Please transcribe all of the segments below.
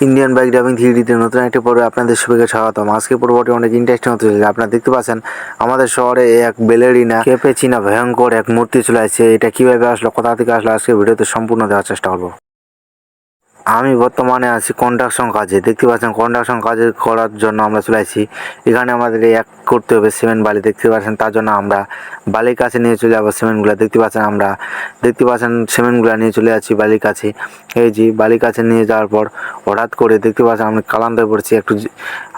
Indian bike driving থ্রিডিতে নতুন একটি পর্বে আপনাদের সবাইকে স্বাগতম। আজকে পর্বটি অনেক ইন্টারেস্টিং হতে চলেছে। আপনারা দেখতে পাচ্ছেন, আমাদের শহরে এক বেলেরিনা কেপে চীনা ভয়ঙ্কর এক মূর্তি চলে আসছে। এটা কীভাবে আসলো, কোথা থেকে আসলো আজকে ভিডিওতে সম্পূর্ণ দেওয়ার চেষ্টা করব। আমি বর্তমানে আছি কন্ট্রাকশন কাজে। দেখতে পাচ্ছেন কন্ট্রাকশন কাজে করার জন্য আমরা চলে আসছি। এখানে আমাদের এক করতে হবে, সিমেন্ট বালি দেখতে পাচ্ছেন, তার জন্য আমরা বালির কাছে নিয়ে চলে যাব, সিমেন্টগুলো দেখতে পাচ্ছেন আমরা। দেখতে পাচ্ছেন সিমেন্টগুলো নিয়ে চলে যাচ্ছি বালির কাছে। এই যে বালির কাছে নিয়ে যাওয়ার পর হঠাৎ করে দেখতে পাচ্ছেন আমি কালান্ত পড়ছি, একটু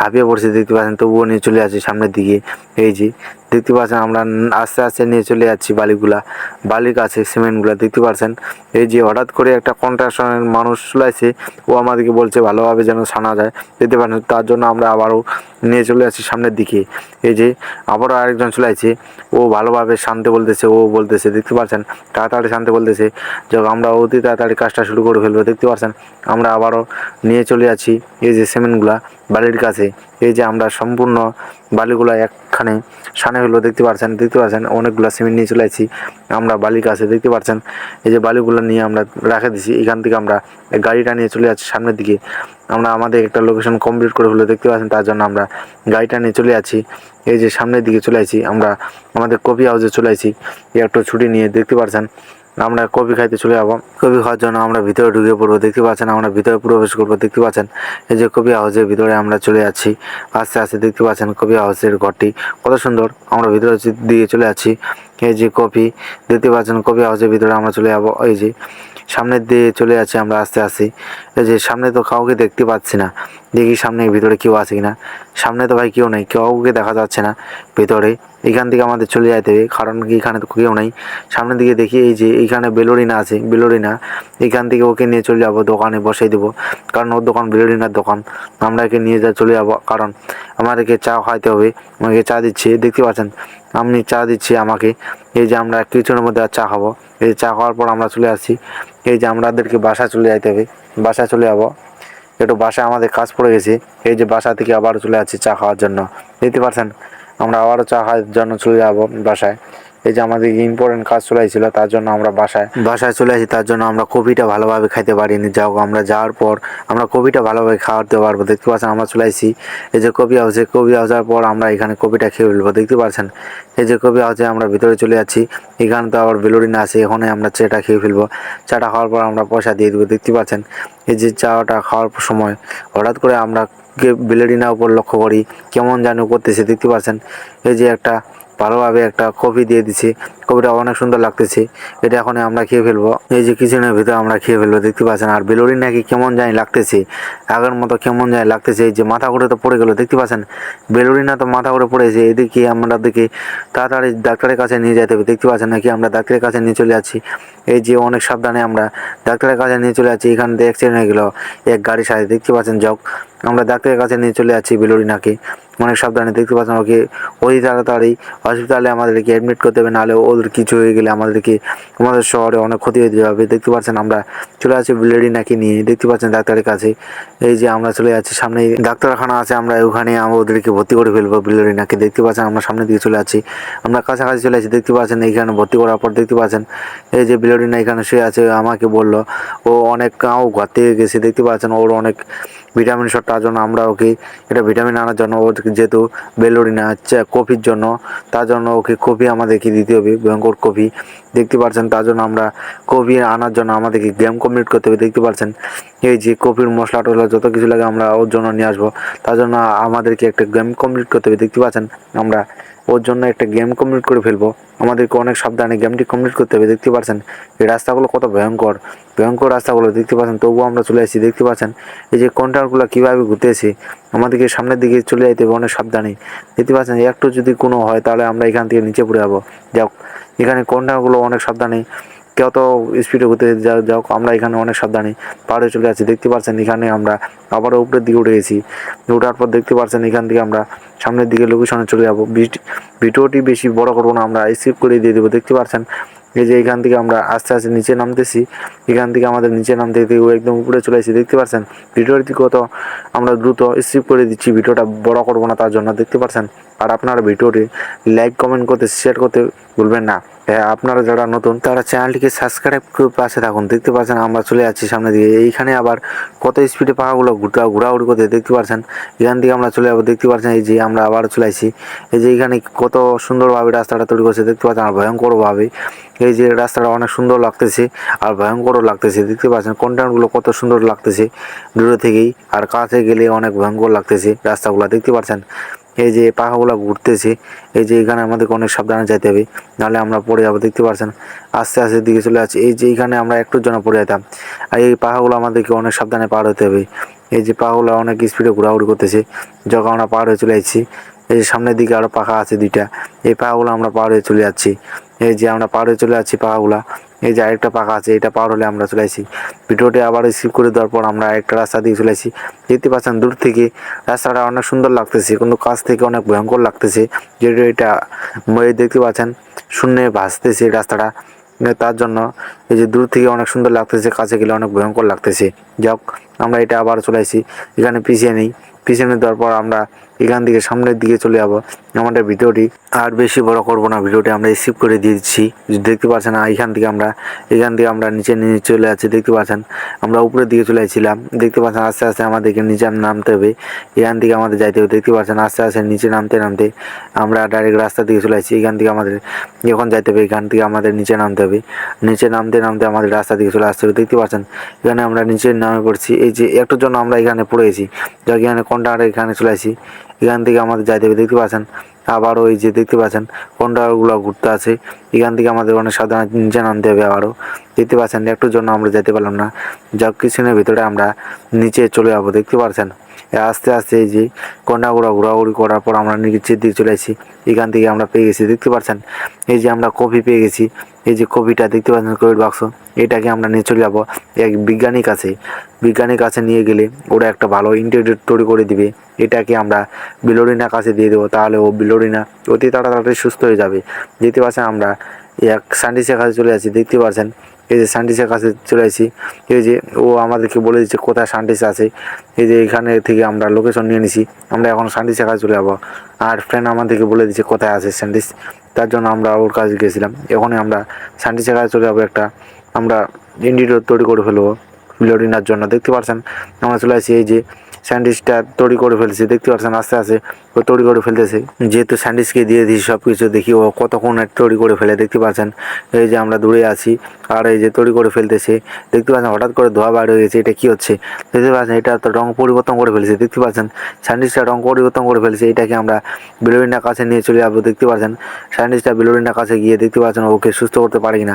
হাঁপিয়ে পড়ছি, দেখতে পাচ্ছেন তবুও নিয়ে চলে যাচ্ছি সামনের দিকে। এই যে দেখতে পাচ্ছেন আমরা আস্তে আস্তে নিয়ে চলে যাচ্ছি বালিগুলা, বালির কাছে সিমেন্টগুলা দেখতে পাচ্ছেন। এই যে হঠাৎ করে একটা কন্ট্রাকশনের মানুষ চলে আসছে, ও আমাদেরকে বলছে ভালোভাবে যেন সানা যায়, দেখতে পাচ্ছেন তার জন্য আমরা আবারও নিয়ে চলে আসছি সামনের দিকে। এই যে আবারও আরেকজন চলে আছে ও ভালোভাবে শান্তি বলতেছে, ও বলতেছে, দেখতে পাচ্ছেন তাড়াতাড়ি শান্তি বলতেছে। যখন আমরা অতি তাড়াতাড়ি কাজটা শুরু করে ফেলব, দেখতে পাচ্ছেন আমরা আবারও নিয়ে চলে যাচ্ছি এই যে সিমেন্টগুলা বালির কাছে। এই যে আমরা সম্পূর্ণ বালিগুলা একখানে সানে হলো দেখতে পাচ্ছেন দেখতে পাচ্ছেন অনেকগুলো সিমেন্ট নিয়ে চলে আসছি আমরা বালির কাছে দেখতে পাচ্ছেন এই যে বালিগুলো নিয়ে আমরা রাখে দিছি। এখান থেকে আমরা গাড়িটা নিয়ে চলে যাচ্ছি সামনের দিকে। আমরা আমাদের একটা লোকেশন কমপ্লিট করে হলো, দেখতে পাচ্ছেন, তার জন্য আমরা গাড়িটা নিয়ে চলে যাচ্ছি। এই যে সামনের দিকে চলে আসছি আমরা আমাদের কফি হাউসে চলে আসছি একটু ছুটি নিয়ে দেখতে পাচ্ছেন আমরা কফি খাইতে চলে যাব। কফি খাওয়ার জন্য আমরা ভিতরে ঢুকে পড়ব। দেখতে পাচ্ছেন, আমরা ভিতরে প্রবেশ করব। দেখতে পাচ্ছেন, এই যে কফি হাউসের ভিতরে আমরা চলে যাচ্ছি। আস্তে আস্তে দেখতে পাচ্ছেন কফি হাউসের ঘরটি কত সুন্দর। আমরা ভিতরে দিয়ে চলে যাচ্ছি। এই যে কফি দেখতে পাচ্ছেন কপি হাউসের ভিতরে আমরা চলে যাব। এই যে সামনের দিয়ে চলে যাচ্ছি আমরা আস্তে আস্তে। এই যে সামনে তো কাউকে দেখতে পাচ্ছি না। দেখি সামনে ভিতরে কেউ আছে কিনা। সামনে তো ভাই কেউ নেই, কাউকে দেখা যাচ্ছে না ভিতরে। এখান থেকে আমাদের চলে যেতে হবে, কারণ কি এখানে তো কেউ নেই। সামনের দিকে দেখি এই যে এইখানে বেলোরিনা আছে, বেলোরিনা। এখান থেকে ওকে নিয়ে চলে যাব, দোকানে বসাই দেবো। কারণ ওর দোকান বেলোরিনার দোকান। আমরা একে নিয়ে যা চলে যাব, কারণ আমাদেরকে চা খাইতে হবে আমাকে চা দিচ্ছে, দেখতে পাচ্ছেন? আপনি চা দিচ্ছি আমাকে। এই যে আমরা কিছুক্ষণের মধ্যে চা খাব। এই চা খাওয়ার পর আমরা চলে আসি। এই যে আমাদেরকে বাসা চলে যাইতে হবে। বাসা চলে যাব। একটু বাসায় আমাদের কাজ পড়ে গেছে। এই যে বাসা থেকে আবার চলে আসছি চা খাওয়ার জন্য। দেখতে পারছেন আমরা আবারও চা খাওয়ার জন্য চলে যাব বাসায়। এই যে আমাদের ইম্পর্টেন্ট কাজ চলে আসছিল, তার জন্য আমরা বাসায় বাসায় চলে আসি, তার জন্য আমরা কপিটা ভালোভাবে খাইতে পারিনি। যাও, আমরা যাওয়ার পর আমরা কপিটা ভালোভাবে খাওয়াতে পারব। দেখতে পাচ্ছেন, আমরা চলে আসি। এই যে কপি হাউসে, কপি হাউসের পর আমরা এখানে কপিটা খেয়ে ফেলব। দেখতে পাচ্ছেন? এই যে কপি হাউসে আমরা ভিতরে চলে যাচ্ছি। এখানে তো আবার বেলুরিনা আছে, এখানে আমরা চাটা খেয়ে ফেলব। চাটা খাওয়ার পর আমরা পয়সা দিয়ে দেবো। দেখতে পাচ্ছেন? এই যে চাটা খাওয়ার সময় হঠাৎ করে আমরা বেলেরিনা উপর লক্ষ্য করি, কেমন জানি করতেছে। দেখতে পাচ্ছেন? এই যে একটা ভালোভাবে একটা কফি দিয়ে দিছে। কফিটা অনেক সুন্দর লাগতেছে। এটা এখন আমরা খেয়ে ফেলব। এই যে কিচেনের ভিতরে আমরা খেয়ে ফেলব, দেখতে পাচ্ছেন। আর বেলুরি নাকি কেমন জানি লাগতেছে। আগের মতো কেমন জানি লাগতেছে। এই যে মাথা করে তো পড়ে গেল, দেখতে পাচ্ছেন? বেলুরি না তো মাথা করে পড়েছে। এদিকে আমরা দেখি, তাড়াতাড়ি ডাক্তারের কাছে নিয়ে যেতে হবে। দেখতে পাচ্ছেন নাকি আমরা ডাক্তারের কাছে নিয়ে চলে যাচ্ছি। এই যে অনেক সাবধানে আমরা ডাক্তারের কাছে নিয়ে চলে যাচ্ছি। এখান থেকে অ্যাক্সিডেন্ট হয়ে গেলো। এক গাড়ির সাথে, দেখতে পাচ্ছেন যাও আমরা ডাক্তারের কাছে নিয়ে চলে যাচ্ছি বেলুরিনাকে অনেক সাবধানে দেখতে পাচ্ছেন ওকে ওই তাড়াতাড়ি হসপিটালে আমাদেরকে অ্যাডমিট করতে হবে, নাহলে ওদের কিছু হয়ে গেলে আমাদেরকে আমাদের শহরে অনেক ক্ষতি হয়ে যাবে দেখতে পাচ্ছেন আমরা চলে আসি ব্লেডি নাকি নিয়ে। দেখতে পাচ্ছেন ডাক্তারের কাছে। এই যে আমরা চলে যাচ্ছি সামনে ডাক্তারখানা আছে, আমরা ওখানে আমরা ওদেরকে ভর্তি করে ফেলব ব্লেডি নাকি দেখতে পাচ্ছেন আমরা সামনের দিকে চলে যাচ্ছি। আমরা কাছাকাছি চলে যাচ্ছি, দেখতে পাচ্ছেন এইখানে ভর্তি করার পর দেখতে পাচ্ছেন এই যে বেলুরিনা এখানে শুয়ে আছে, আমাকে বলল, ও অনেক ও ঘর থেকে গেছে। দেখতে পাচ্ছেন ওর অনেক ভিটামিন শট তার জন্য আমরা ওকে এটা ভিটামিন আনার জন্য, ও যেহেতু বেলুরিনা হচ্ছে কফির জন্য, তার জন্য ওকে কফি আমাদেরকে দিতে হবে, ভয়ঙ্কর কফি। দেখতে পাচ্ছেন তার জন্য আমরা কফি আনার জন্য আমাদেরকে গেম কমপ্লিট করতে হবে। দেখতে পাচ্ছেন এই যে কফির মশলা টশলা যত কিছু লাগে আমরা ওর জন্য নিয়ে আসব। তার জন্য আমাদেরকে একটা গেম কমপ্লিট করতে হবে। দেখতে পাচ্ছেন, আমরা ওর জন্য একটা গেম কমপ্লিট করে ফেলব। আমাদেরকে অনেক সাবধানে গেমটি কমপ্লিট করতে হবে, দেখতে পাচ্ছেন এই রাস্তাগুলো কত ভয়ঙ্কর। ভয়ঙ্কর রাস্তাগুলো, দেখতে পাচ্ছেন? তবুও আমরা চলে আসি দেখতে পাচ্ছেন? এই যে কন্টারগুলো কীভাবে ঘুরতেছে, আমাদেরকে সামনের দিকে চলে যাইতে হবে অনেক সাবধানে। দেখতে পাচ্ছেন? একটু যদি কোনো হয়, তাহলে আমরা এখান থেকে নিচে পড়ে যাব। যাক, এখানে কন্টারগুলো অনেক সাবধানে কত স্পিডে ঘুরতে যা যাক, আমরা এখানে অনেক সাবধানে পাহাড়ে চলে যাচ্ছি। দেখতে পাচ্ছেন এখানে আমরা আবারও উপরের দিকে উঠে গেছি। ওঠার পর দেখতে পাচ্ছেন এখান থেকে আমরা সামনের দিকে লোকেশনে চলে যাব। ভিড- ভিডিওটি বেশি বড় করব না, আমরা স্কিপ করে দিয়ে দেবো। দেখতে পাচ্ছেন এই যে এখান থেকে আমরা আস্তে আস্তে নিচে নামতেছি। এখান থেকে আমাদের নিচে নামতে দেখতে একদম উপরে চলে এসেছি দেখতে পাচ্ছেন ভিডিওর দিকে কত আমরা দ্রুত স্কিপ করে দিচ্ছি। ভিডিওটা বড় করব না তার জন্য। দেখতে পাচ্ছেন আর আপনারা ভিডিওটি লাইক কমেন্ট করতে শেয়ার করতে ভুলবেন না। আপনারা যারা নতুন, তারা চ্যানেলটিকে সাবস্ক্রাইব করে পাশে থাকুন। দেখতে পাচ্ছেন, আমরা চলে যাচ্ছি সামনে দিকে এইখানে আবার কত স্পিডে পাহাগুলো ঘুরতে ঘোরাঘুরি করতে দেখতে পাচ্ছেন। এখান থেকে আমরা চলে যাব, দেখতে পাচ্ছেন, এই যে আমরা আবার চলে আসছি। এই যে এখানে কত সুন্দরভাবে রাস্তাটা তৈরি করছে, দেখতে পাচ্ছেন, আর ভয়ঙ্করভাবে। এই যে রাস্তাটা অনেক সুন্দর লাগতেছে, আর ভয়ঙ্করও লাগতেছে। দেখতে পাচ্ছেন কন্টেন্টগুলো কত সুন্দর লাগতেছে। দূরে থেকেই, আর কাছে গেলে অনেক ভয়ঙ্কর লাগতেছে রাস্তাগুলো। দেখতে পাচ্ছেন এই যে পাখাগুলো ঘুরতেছে, এই যে এখানে আমাদেরকে অনেক সাবধানে যেতে হবে, নাহলে আমরা পড়ে যাব, দেখতে পাচ্ছেন আস্তে আস্তে দিকে চলে যাচ্ছে, এই যে এইখানে আমরা একটুর জন্য পড়ে যেতাম, আর এই পাহাগুলো আমাদেরকে অনেক সাবধানে পার হতে হবে। এই যে পাহাগুলো অনেক স্পিডে ঘোরাঘুরি করতেছে, যখন আমরা পার হয়ে চলে যাচ্ছি, এই যে সামনের দিকে আরও পাখা আছে দুইটা, এই পাখাগুলো আমরা পার হয়ে চলে যাচ্ছি। এই যে আমরা পার হয়ে চলে যাচ্ছি পাখাগুলা এই যে আরেকটা পাখা আছে, এটা পার হলে আমরা চলে আসি ভিডিওটি আবার রিসিভ করে দেওয়ার পর আমরা একটা রাস্তা দিয়ে চলে আসি দেখতে পাচ্ছেন দূর থেকে রাস্তাটা অনেক সুন্দর লাগতেছে, কিন্তু কাছ থেকে অনেক ভয়ঙ্কর লাগতেছে। যেটা এটা মই দেখতে পাচ্ছেন, শূন্যে ভাসতেছে রাস্তাটা। তার জন্য এই যে দূর থেকে অনেক সুন্দর লাগতেছে, কাছে গেলে অনেক ভয়ঙ্কর লাগতেছে। যাক, আমরা এটা আবার চলে আসি এখানে পিছিয়ে নেই। পিছনে দেওয়ার পর আমরা এখান থেকে সামনের দিকে চলে যাব। আমাদের ভিডিওটি আর বেশি বড় করব না, ভিডিওটি আমরা রিসিভ করে দিয়ে দিচ্ছি। দেখতে পাচ্ছেন এখান থেকে আমরা, এখান থেকে আমরা নিচে নিয়ে চলে যাচ্ছি, দেখতে পাচ্ছেন? আমরা উপরের দিকে চলে আসছিলাম দেখতে পাচ্ছেন আস্তে আস্তে আমাদেরকে নিচে নামতে হবে। এখান থেকে আমাদের যাইতে হবে, দেখতে পাচ্ছেন আস্তে আস্তে নিচে নামতে নামতে আমরা ডাইরেক্ট রাস্তা দিকে চলে আসছি এখান থেকে আমাদের, যখন যাইতে হবে, এখান থেকে আমাদের নিচে নামতে হবে। নিচে নামতে নামতে আমাদের রাস্তা দিকে চলে আসতে হবে, দেখতে পাচ্ছেন? এখানে আমরা নিচে নামে পড়ছি। এই যে, একটুর জন্য আমরা এখানে পড়ে গেছি। এখানে কোনটা এখানে চলে আসি এখান থেকে আমাদের যাইতে হবে দেখতে পাচ্ছেন? আবারও এই যে দেখতে পাচ্ছেন কন্ডারগুলো ঘুরতে আছে। এখান থেকে আমাদের অনেক সাধারণ নিচে নামতে হবে আবারও। দেখতে পাচ্ছেন একটুর জন্য আমরা যেতে পারলাম না। যা কিছুদিনের ভিতরে আমরা নিচে চলে যাব, দেখতে পাচ্ছেন আস্তে আস্তে এই যে কন্ডাগুলো ঘোরাঘুরি করার পর আমরা নিচের দিকে চলে আসি। এখান থেকে আমরা পেয়ে গেছি, দেখতে পাচ্ছেন? এই যে আমরা কফি পেয়ে গেছি। এই যে কপিটা দেখতে পাচ্ছেন কোভিড বাক্স এটাকে আমরা নিয়ে চলে যাব এক বিজ্ঞানীর কাছে। বিজ্ঞানীর কাছে নিয়ে গেলে ওরা একটা ভালো ইন্টারনেট তৈরি করে দিবে। এটাকে আমরা বিলোরিনার কাছে দিয়ে দেবো, তাহলে ও বিলোরিনা অতি তাড়াতাড়ি সুস্থ হয়ে যাবে। দেখতে পাচ্ছেন আমরা এক সায়েন্টিস্টের কাছে চলে আসি দেখতে পাচ্ছেন? এই যে সায়েন্টিস্টের কাছে চলে আসি, এই যে ও আমাদেরকে বলে দিচ্ছে কোথায় সায়েন্টিস্ট আছে, এই যে এখানে থেকে আমরা লোকেশন নিয়ে নিছি, আমরা এখন সায়েন্টিস্টের কাছে চলে যাব। আর ফ্রেন্ড আমাদেরকে বলে দিচ্ছে কোথায় আছে সায়েন্টিস্ট তার জন্য আমরা ওর কাছে গেছিলাম। এখনই আমরা সায়েন্টিস্টের কাছে চলে যাব একটা, আমরা ইন্ডিডোর তৈরি করে ফেলব বিলোরিনার জন্য। দেখতে পাচ্ছেন আমরা চলে আসি এই যে স্যান্ডউইচটা তৈরি করে ফেলছে, দেখতে পাচ্ছেন আস্তে আস্তে ও তৈরি করে ফেলতেছে। যেহেতু স্যান্ডউইচকে দিয়ে দিয়েছি সব কিছু দেখি ও কতক্ষণ তৈরি করে ফেলে, দেখতে পাচ্ছেন? এই যে আমরা দূরে আছি, আর এই যে তৈরি করে ফেলতেছে, দেখতে পাচ্ছেন হঠাৎ করে ধোয়া বার হয়ে গেছে, এটা কি হচ্ছে? দেখতে পাচ্ছেন, এটা তো রং পরিবর্তন করে ফেলছে, দেখতে পাচ্ছেন? স্যান্ডউইচটা রং পরিবর্তন করে ফেলছে, এটাকে আমরা বিলোরিনার কাছে নিয়ে চলে যাব, দেখতে পাচ্ছেন? স্যান্ডউইচটা বিলোরিনার কাছে গিয়ে দেখতে পাচ্ছেন ওকে সুস্থ করতে পারি না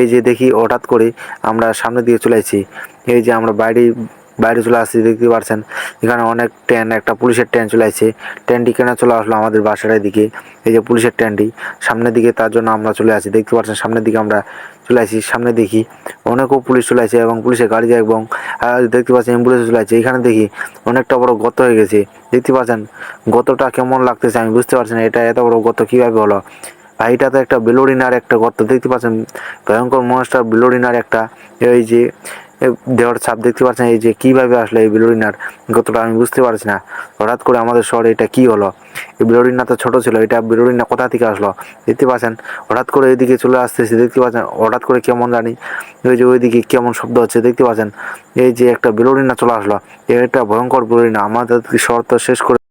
এই যে দেখি হঠাৎ করে আমরা সামনে দিয়ে চলে আসছি এই যে আমরা বাইরে বাইরে চলে আসছি দেখতে পাচ্ছেন এখানে অনেক ট্রেন, একটা পুলিশের ট্রেন চলে আসছে। ট্রেনটি কেন চলে আসলো আমাদের বাসাটার দিকে এই যে পুলিশের ট্রেনটি, সামনের দিকে তার জন্য আমরা চলে আসি। দেখতে পাচ্ছেন, সামনের দিকে আমরা চলে আসি, সামনে দেখি অনেকও পুলিশ চলে আসে এবং পুলিশের গাড়ি যায় এবং দেখতে পাচ্ছেন অ্যাম্বুলেন্স চলে আসছে। এখানে দেখি অনেকটা বড় গর্ত হয়ে গেছে। দেখতে পাচ্ছেন গতটা কেমন লাগতেছে আমি বুঝতে পারছি না, এটা এত বড় গর্ত কীভাবে হলো? ভাই এটা তো একটা বেলোরিনার একটা গর্ত, দেখতে পাচ্ছেন, ভয়ঙ্কর মনস্টার বেলোরিনার একটা, এই যে দেওয়ার ছাপ দেখতে পাচ্ছেন, এই যে কীভাবে আসলো এই বিলোরিনার গতটা আমি বুঝতে পারছি না। হঠাৎ করে আমাদের শহরে এটা কি হলো? এই বিলোরিনা তো ছোটো ছিল, এটা বিলোরিনা কোথা থেকে আসলো? দেখতে পাচ্ছেন, হঠাৎ করে এদিকে চলে আসতেছে, দেখতে পাচ্ছেন, হঠাৎ করে কেমন জানি ওই যে ওইদিকে কেমন শব্দ হচ্ছে, দেখতে পাচ্ছেন, এই যে একটা বিলোরিনা চলে আসলো, এটা ভয়ঙ্কর বিলোরিনা আমাদের শহর তো শেষ করে